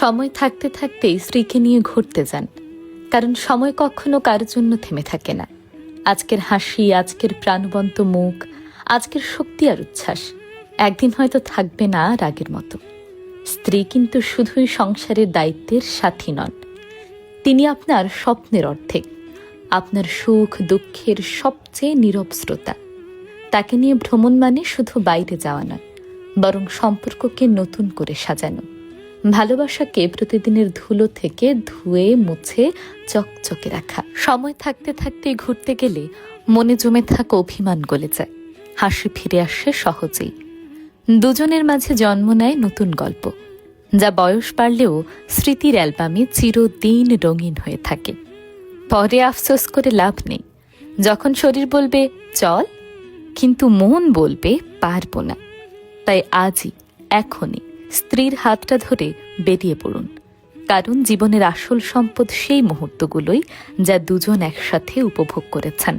সময় থাকতে থাকতেই স্ত্রীকে নিয়ে ঘুরতে যান। কারণ সময় কখনো কারোর জন্য থেমে থাকে না। আজকের হাসি, আজকের প্রাণবন্ত মুখ, আজকের শক্তি আর উচ্ছ্বাস একদিন হয়তো থাকবে না আর আগের মতো। স্ত্রী কিন্তু শুধুই সংসারের দায়িত্বের সাথী নন। তিনি আপনার স্বপ্নের অর্ধেক, আপনার সুখ, দুঃখের সবচেয়ে নীরব শ্রোতা। তাকে নিয়ে ভ্রমণ মানে শুধু বাইরে যাওয়া নয়, বরং সম্পর্ককে নতুন করে সাজানো। ভালোবাসাকে প্রতিদিনের ধুলো থেকে ধুয়ে, মুছে, চকচকে রাখা। সময় থাকতে থাকতে ঘুরতে গেলে মনে জমে থাকা অভিমান গলে যায়। হাসি ফিরে আসে সহজেই। দুজনের মাঝে জন্ম নেয় নতুন গল্প, যা বয়স বাড়লেও স্মৃতির অ্যালবামে চিরদিন রঙিন হয়ে থাকে। পরে আফসোস করে লাভ নেই। যখন শরীর বলবে, চল, কিন্তু মন বলবে, পারব না। তাই আজই, এখনই স্ত্রীর হাতটা ধরে বেরিয়ে পড়ুন। কারণ জীবনের আসল সম্পদ সেই মুহূর্তগুলোই যা দুজন একসাথে উপভোগ করেছেন।